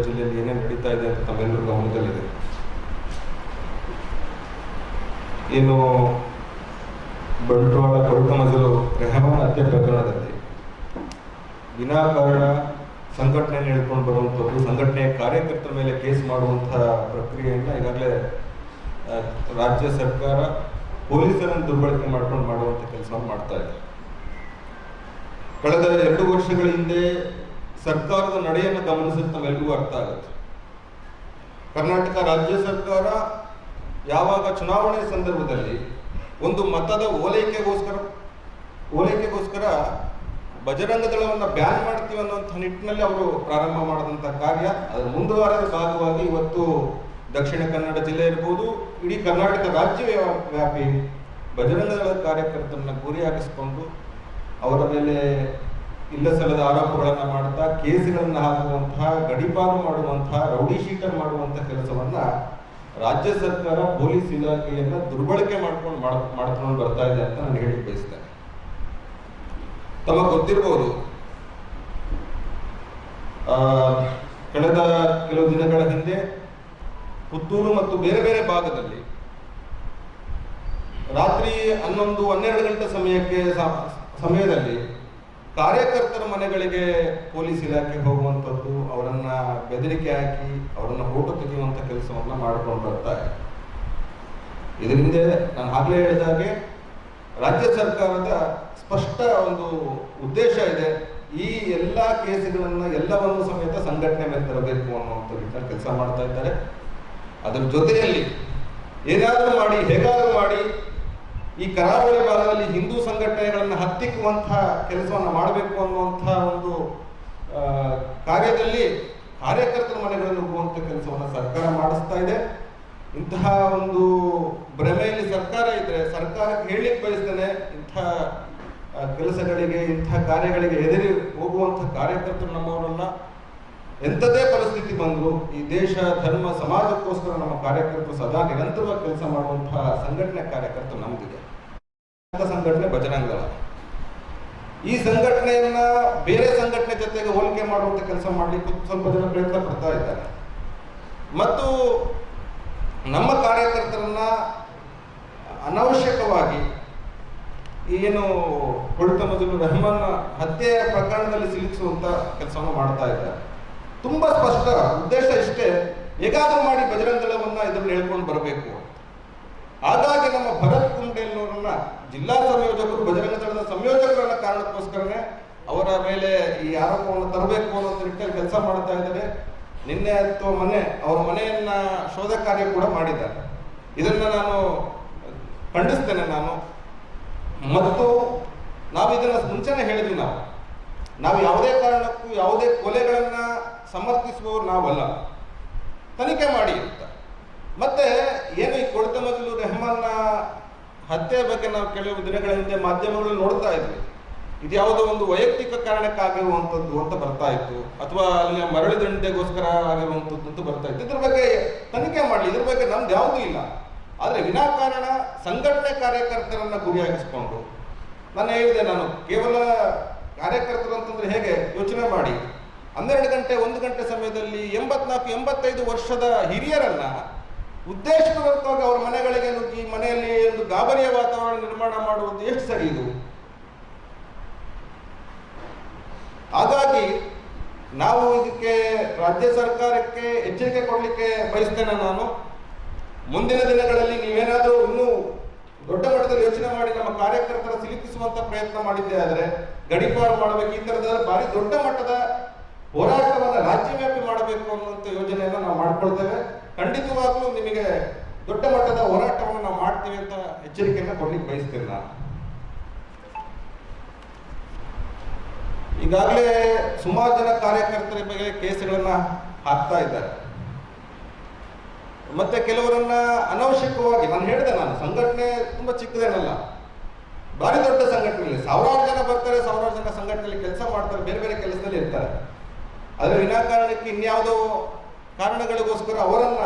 ಜಿಲ್ಲೆಯಲ್ಲಿ ಏನೇನು ನಡೀತಾ ಇದೆ ಅಂತ ತಮ್ಮೆಲ್ಲರೂ ಗಮನದಲ್ಲಿದೆ. ಇನ್ನು ಬಂಟ್ವಾಳ ಕೊಡುಕ ಮಜಲು, ರೆಹಮಾನ್ ಹತ್ಯೆ ಪ್ರಕರಣದಲ್ಲಿ. ವಿನಾಕಾರಣ ಸಂಘಟನೆಯನ್ನು ಹೇಳ್ಕೊಂಡು ಬರುವಂಥದ್ದು, ಸಂಘಟನೆಯ ಕಾರ್ಯಕರ್ತರ ಮೇಲೆ ಕೇಸ್ ಮಾಡುವಂತಹ ಪ್ರಕ್ರಿಯೆಯನ್ನು ಈಗಾಗಲೇ ರಾಜ್ಯ ಸರ್ಕಾರ ಪೊಲೀಸರನ್ನು ದುರ್ಬಳಕೆ ಮಾಡ್ಕೊಂಡು ಮಾಡುವಂತ ಕೆಲಸ ಮಾಡ್ತಾ ಇದೆ. ಕಳೆದ ಎರಡು ವರ್ಷಗಳ ಹಿಂದೆ ಸರ್ಕಾರದ ನಡೆಯನ್ನು ತಮ್ಮೆಲ್ಲರಿಗೂ ಅರ್ಥ ಆಗುತ್ತೆ. ಕರ್ನಾಟಕ ರಾಜ್ಯ ಸರ್ಕಾರ ಯಾವಾಗ ಚುನಾವಣೆ ಸಂದರ್ಭದಲ್ಲಿ ಒಂದು ಮತದ ಓಲೈಕೆಗೋಸ್ಕರ ಓಲೈಕೆಗೋಸ್ಕರ ಬಜರಂಗ ದಳವನ್ನು ಬ್ಯಾನ್ ಮಾಡ್ತೀವಿ ಅನ್ನುವಂಥ ನಿಟ್ಟಿನಲ್ಲಿ ಅವರು ಪ್ರಾರಂಭ ಮಾಡಿದಂಥ ಕಾರ್ಯ. ಅದರ ಮುಂದುವರೆದ ಭಾಗವಾಗಿ ಇವತ್ತು ದಕ್ಷಿಣ ಕನ್ನಡ ಜಿಲ್ಲೆ ಇರ್ಬೋದು, ಇಡೀ ಕರ್ನಾಟಕ ರಾಜ್ಯ ವ್ಯಾ- ವ್ಯಾಪಿ ಬಜರಂಗ ದಳದ ಕಾರ್ಯಕರ್ತರನ್ನ ಗುರಿಯಾಗಿಸಿಕೊಂಡು ಅವರ ಮೇಲೆ ಇಲ್ಲ ಸಲ್ಲದ ಆರೋಪಗಳನ್ನು ಮಾಡ್ತಾ, ಕೇಸುಗಳನ್ನು ಹಾಕುವಂತಹ, ಗಡಿಪಾರು ಮಾಡುವಂತಹ, ರೌಡಿ ಶೀಟರ್ ಮಾಡುವಂತಹ ಕೆಲಸವನ್ನ ರಾಜ್ಯ ಸರ್ಕಾರ, ಪೊಲೀಸ್ ಇಲಾಖೆಯನ್ನ ದುರ್ಬಳಕೆ ಮಾಡ್ಕೊಂಡು ಮಾಡ್- ಮಾಡ್ಕೊಂಡು ಬರ್ತಾ ಇದೆ ಅಂತ ನಾನು ಹೇಳಿ ಬಯಸ್ತೇನೆ. ತಮಗೆ ಗೊತ್ತಿರಬಹುದು ಕಳೆದ ಕೆಲವು ದಿನಗಳ ಹಿಂದೆ ಪುತ್ತೂರು ಮತ್ತು ಬೇರೆ ಬೇರೆ ಭಾಗದಲ್ಲಿ ರಾತ್ರಿ ಹನ್ನೊಂದು, ಹನ್ನೆರಡು ಗಂಟೆ ಸಮಯಕ್ಕೆ ಸಮಯದಲ್ಲಿ ಕಾರ್ಯಕರ್ತರ ಮನೆಗಳಿಗೆ ಪೊಲೀಸ್ ಇಲಾಖೆ ಹೋಗುವಂಥದ್ದು, ಅವರನ್ನ ಬೆದರಿಕೆ ಹಾಕಿ ಅವರನ್ನ ಫೋಟೋ ತೆಗೆಯುವಂಥ ಕೆಲಸವನ್ನ ಮಾಡಿಕೊಂಡು ಬರ್ತಾರೆ ಇದರಿಂದ ನಾನು ಆಗಲೇ ಹೇಳಿದ ಹಾಗೆ ರಾಜ್ಯ ಸರ್ಕಾರದ ಸ್ಪಷ್ಟ ಒಂದು ಉದ್ದೇಶ ಇದೆ, ಈ ಎಲ್ಲ ಕೇಸುಗಳನ್ನು ಎಲ್ಲವನ್ನು ಸಮೇತ ಸಂಘಟನೆ ಮೇಲೆ ತರಬೇಕು ಅನ್ನುವಂಥ ಕೆಲಸ ಮಾಡ್ತಾ ಇದ್ದಾರೆ. ಅದರ ಜೊತೆಯಲ್ಲಿ ಏನಾದರೂ ಮಾಡಿ, ಹೇಗಾದರೂ ಮಾಡಿ ಈ ಕರಾವಳಿ ಭಾಗದಲ್ಲಿ ಹಿಂದೂ ಸಂಘಟನೆಗಳನ್ನು ಹತ್ತಿಕ್ಕುವಂತಹ ಕೆಲಸವನ್ನು ಮಾಡಬೇಕು ಅನ್ನುವಂತಹ ಒಂದು ಕಾರ್ಯದಲ್ಲಿ ಕಾರ್ಯಕರ್ತರ ಮನೆಗಳನ್ನು ಹೋಗುವಂಥ ಕೆಲಸವನ್ನು ಸರ್ಕಾರ ಮಾಡಿಸ್ತಾ ಇದೆ. ಇಂತಹ ಒಂದು ಭ್ರಮೆಯಲ್ಲಿ ಸರ್ಕಾರ ಇದ್ರೆ ಸರ್ಕಾರಕ್ಕೆ ಹೇಳಲಿಕ್ಕೆ ಬಯಸ್ತೇನೆ ಇಂತಹ ಕೆಲಸಗಳಿಗೆ ಇಂತಹ ಕಾರ್ಯಗಳಿಗೆ ಹೆದರಿ ಹೋಗುವಂಥ ಕಾರ್ಯಕರ್ತರು ನಮ್ಮವರಲ್ಲ. ಎಂಥದೇ ಪರಿಸ್ಥಿತಿ ಬಂದರೂ ಈ ದೇಶ, ಧರ್ಮ, ಸಮಾಜಕ್ಕೋಸ್ಕರ ನಮ್ಮ ಕಾರ್ಯಕರ್ತರು ಸದಾ ನಿರಂತರವಾಗಿ ಕೆಲಸ ಮಾಡುವಂತಹ ಸಂಘಟನೆ ಕಾರ್ಯಕರ್ತರು ನಮ್ದಿದೆ. ಅಂತ ಸಂಘಟನೆ ಭಜರಂಗಲ ಈ ಸಂಘಟನೆಯನ್ನ ಬೇರೆ ಸಂಘಟನೆ ಜೊತೆಗೆ ಹೋಲಿಕೆ ಮಾಡುವಂತ ಕೆಲಸ ಮಾಡಲಿಕ್ಕೆ ಸ್ವಲ್ಪ ಜನ ಪ್ರಯತ್ನ ಪಡ್ತಾ ಇದ್ದಾರೆ. ಮತ್ತು ನಮ್ಮ ಕಾರ್ಯಕರ್ತರನ್ನ ಅನವಶ್ಯಕವಾಗಿ ಏನು ಹೊಡೆತ ಮೊದಲು ರೆಹಮಾನ್ ಹತ್ಯೆಯ ಪ್ರಕರಣದಲ್ಲಿ ಸಿಲುಕಿಸುವಂತ ಕೆಲಸವನ್ನು ಮಾಡ್ತಾ ಇದ್ದಾರೆ. ತುಂಬಾ ಸ್ಪಷ್ಟ ಉದ್ದೇಶ ಇಷ್ಟೇ ಹೇಗಾದರೂ ಮಾಡಿ ಬಜರಂಗ ದಳವನ್ನ ಇದನ್ನು ಹೇಳ್ಕೊಂಡು ಬರಬೇಕು. ಹಾಗಾಗಿ ನಮ್ಮ ಭರತ್ ಕುಂಡೆಲ್ಲವರನ್ನ ಜಿಲ್ಲಾ ಸಂಯೋಜಕರು ಬಜರಂಗ ದಳದ ಸಂಯೋಜಕರನ್ನ ಕಾರಣಕ್ಕೋಸ್ಕರನೇ ಅವರ ಮೇಲೆ ಈ ಆರೋಪವನ್ನು ತರಬೇಕು ಅನ್ನೋ ನಿಟ್ಟಿನಲ್ಲಿ ಕೆಲಸ ಮಾಡ್ತಾ ಇದ್ದಾರೆ. ನಿನ್ನೆ ಅಥವಾ ಮನೆ ಅವರ ಮನೆಯನ್ನ ಶೋಧ ಕಾರ್ಯ ಕೂಡ ಮಾಡಿದ್ದಾರೆ. ಇದನ್ನ ನಾನು ಖಂಡಿಸ್ತೇನೆ ನಾನು. ಮತ್ತು ನಾವು ಇದನ್ನ ಮುಂಚೆನೆ ಹೇಳಿದ್ವಿ ನಾವು. ನಾವು ಯಾವುದೇ ಕಾರಣಕ್ಕೂ ಯಾವುದೇ ಕೊಲೆಗಳನ್ನ ಸಮರ್ಥಿಸುವವರು ನಾವಲ್ಲ. ತನಿಖೆ ಮಾಡಿ ಅಂತ. ಮತ್ತೆ ಏನು ಈ ಕೊಳತ ಮಜಲು ರೆಹಮಾನ್ನ ಹತ್ಯೆ ಬಗ್ಗೆ ನಾವು ಕೆಲವು ದಿನಗಳ ಹಿಂದೆ ಮಾಧ್ಯಮಗಳು ನೋಡ್ತಾ ಇದ್ವಿ. ಇದು ಯಾವುದೋ ಒಂದು ವೈಯಕ್ತಿಕ ಕಾರಣಕ್ಕಾಗಿರುವಂಥದ್ದು ಅಂತ ಬರ್ತಾ ಇತ್ತು, ಅಥವಾ ಅಲ್ಲಿ ಮರಳು ದಂಡೆಗೋಸ್ಕರ ಆಗಿರುವಂಥದ್ದು ಅಂತ ಬರ್ತಾ ಇತ್ತು. ಇದ್ರ ಬಗ್ಗೆ ತನಿಖೆ ಮಾಡಲಿ. ಇದ್ರ ಬಗ್ಗೆ ನಮ್ದು ಯಾವುದೂ ಇಲ್ಲ. ಆದರೆ ವಿನಾಕಾರಣ ಸಂಘಟನೆ ಕಾರ್ಯಕರ್ತರನ್ನ ಗುರಿಯಾಗಿಸ್ಕೊಂಡು, ನಾನು ಹೇಳಿದೆ, ನಾನು ಕೇವಲ ಕಾರ್ಯಕರ್ತರು ಅಂತಂದ್ರೆ ಹೇಗೆ? ಯೋಚನೆ ಮಾಡಿ. ಹನ್ನೆರಡು ಗಂಟೆ, ಒಂದು ಗಂಟೆ ಸಮಯದಲ್ಲಿ ಎಂಬತ್ನಾಲ್ಕು, ಎಂಬತ್ತೈದು ವರ್ಷದ ಹಿರಿಯರನ್ನ ಉದ್ದೇಶಪೂರ್ವಕವಾಗಿ ಅವರ ಮನೆಗಳಿಗೆ ನುಗ್ಗಿ, ಮನೆಯಲ್ಲಿ ಒಂದು ಗಾಬರಿಯ ವಾತಾವರಣ ನಿರ್ಮಾಣ ಮಾಡುವುದು ಎಷ್ಟು ಸರಿ ಇದು? ಹಾಗಾಗಿ ನಾವು ಇದಕ್ಕೆ ರಾಜ್ಯ ಸರ್ಕಾರಕ್ಕೆ ಎಚ್ಚರಿಕೆ ಕೊಡಲಿಕ್ಕೆ ಬಯಸ್ತೇನೆ ನಾನು. ಮುಂದಿನ ದಿನಗಳಲ್ಲಿ ನೀವೇನಾದರೂ ಇನ್ನೂ ದೊಡ್ಡ ಮಟ್ಟದಲ್ಲಿ ಯೋಚನೆ ಮಾಡಿ ನಮ್ಮ ಕಾರ್ಯಕರ್ತರ ಸಿಲುಕಿಸುವಂತ ಪ್ರಯತ್ನ ಮಾಡಿದ್ದೆ ಆದರೆ ಗಡಿಪಾರು ಮಾಡಬೇಕು, ಈ ತರದ ಭಾರಿ ದೊಡ್ಡ ಮಟ್ಟದ ಹೋರಾಟವನ್ನು ರಾಜ್ಯವ್ಯಾಪಿ ಮಾಡಬೇಕು ಅನ್ನುವಂಥ ಯೋಜನೆಯನ್ನ ನಾವು ಮಾಡ್ಕೊಳ್ತೇವೆ. ಖಂಡಿತವಾಗ್ಲೂ ನಿಮಗೆ ದೊಡ್ಡ ಮಟ್ಟದ ಹೋರಾಟವನ್ನು ನಾವು ಮಾಡ್ತೀವಿ ಅಂತ ಎಚ್ಚರಿಕೆಯನ್ನು ಕೊಡ್ಲಿಕ್ಕೆ ಬಯಸ್ತೇನೆ ನಾನು. ಈಗಾಗಲೇ ಸುಮಾರು ಜನ ಕಾರ್ಯಕರ್ತರ ಬಗ್ಗೆ ಕೇಸ್ಗಳನ್ನ ಹಾಕ್ತಾ ಇದ್ದಾರೆ. ಮತ್ತೆ ಕೆಲವರನ್ನ ಅನವಶ್ಯಕವಾಗಿ, ನಾನು ಹೇಳಿದೆ, ನಾನು ಸಂಘಟನೆ ತುಂಬಾ ಚಿಕ್ಕದೇನಲ್ಲ. ಭಾರಿ ದೊಡ್ಡ ಸಂಘಟನೆಯಲ್ಲಿ, ಸಾವಿರಾರು ಜನ ಬರ್ತಾರೆ, ಸಾವಿರಾರು ಜನ ಸಂಘಟನೆಯಲ್ಲಿ ಕೆಲಸ ಮಾಡ್ತಾರೆ, ಬೇರೆ ಬೇರೆ ಕೆಲಸದಲ್ಲಿ ಇರ್ತಾರೆ. ಆದರೆ ವಿನಾಕಾರಣಕ್ಕೆ ಇನ್ಯಾವುದೋ ಕಾರಣಗಳಿಗೋಸ್ಕರ ಅವರನ್ನ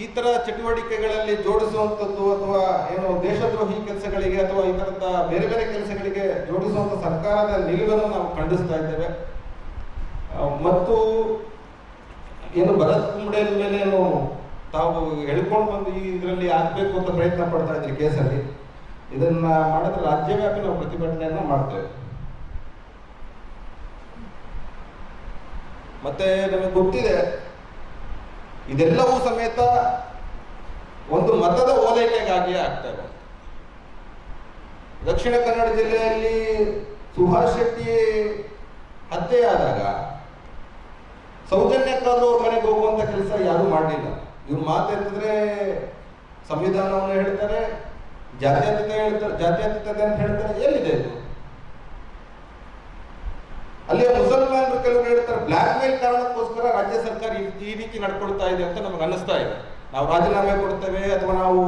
ಈ ತರ ಚಟುವಟಿಕೆಗಳಲ್ಲಿ ಜೋಡಿಸುವಂಥದ್ದು ಅಥವಾ ಏನು ದೇಶದ್ರೋಹಿ ಕೆಲಸಗಳಿಗೆ ಅಥವಾ ಈ ತರದ ಬೇರೆ ಬೇರೆ ಕೆಲಸಗಳಿಗೆ ಜೋಡಿಸುವಂತ ಸರ್ಕಾರದ ನಿಲುವನ್ನು ನಾವು ಖಂಡಿಸ್ತಾ ಇದ್ದೇವೆ. ಮತ್ತು ಏನು ಭರತ್ ಕುಂಬಳೆ ಮೇಲೆ ಏನು ತಾವು ಹೇಳ್ಕೊಂಡು ಬಂದು ಈ ಇದರಲ್ಲಿ ಆಗ್ಬೇಕು ಅಂತ ಪ್ರಯತ್ನ ಪಡ್ತಾ ಇದ್ರಿ ಕೇಸಲ್ಲಿ, ಇದನ್ನ ಮಾಡಿದ್ರೆ ರಾಜ್ಯವ್ಯಾಪಿ ನಾವು ಪ್ರತಿಭಟನೆಯನ್ನ ಮಾಡ್ತೇವೆ. ಮತ್ತೆ ನಮಗೆ ಗೊತ್ತಿದೆ, ಇದೆಲ್ಲವೂ ಸಮೇತ ಒಂದು ಮತದ ಓಲೈಕೆಗಾಗಿ ಆಗ್ತಾ ಇದೆ. ದಕ್ಷಿಣ ಕನ್ನಡ ಜಿಲ್ಲೆಯಲ್ಲಿ ಸುಭಾಷ್ ಶೆಟ್ಟಿ ಹತ್ಯೆಯಾದಾಗ ಸೌಜನ್ಯಕ್ಕಾದ್ರೂ ಅವ್ರ ಮನೆಗೆ ಹೋಗುವಂತ ಕೆಲಸ ಯಾರು ಮಾಡಲಿಲ್ಲ. ಇವ್ರು ಮಾತೆತ್ತಿದ್ರೆ ಸಂವಿಧಾನವನ್ನು ಹೇಳ್ತಾರೆ, ಜಾತ್ಯತೀತ ಹೇಳ್ತಾರೆ, ಜಾತ್ಯತೀತತೆ ಅಂತ ಹೇಳ್ತಾರೆ, ಎಲ್ಲಿದೆ ಇದು? ಅಲ್ಲಿ ಮುಸಲ್ಮಾನರು ಕೆಲವರು ಹೇಳ್ತಾರೆ ಬ್ಲಾಕ್ ಮೇಲ್ ಕಾರಣಕ್ಕೋಸ್ಕರ ರಾಜ್ಯ ಸರ್ಕಾರ ಈ- ಈ ರೀತಿ ನಡ್ಕೊಳ್ತಾ ಇದೆ ಅಂತ ನಮ್ಗೆ ಅನ್ನಿಸ್ತಾ ಇದೆ. ನಾವು ರಾಜೀನಾಮೆ ಕೊಡ್ತೇವೆ ಅಥವಾ ನಾವು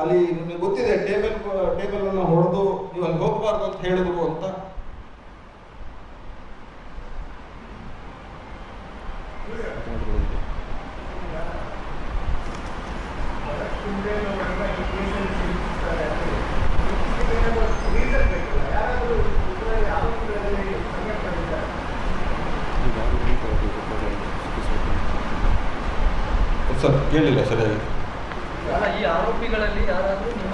ಅಲ್ಲಿ ನಿಮಗೆ ಗೊತ್ತಿದೆ, ಟೇಬಲ್ ಟೇಬಲ್ ಅನ್ನು ಹೊಡೆದು ನೀವು ಅಲ್ಲಿ ಹೋಗಬಾರ್ದು ಅಂತ ಹೇಳಿದ್ರು ಅಂತ. ಸರ್ ಕೇಳಿಲ್ಲ ಸರಿಯಾಗಿ. ಈ ಆರೋಪಿಗಳಲ್ಲಿ ಯಾರಾದ್ರೂ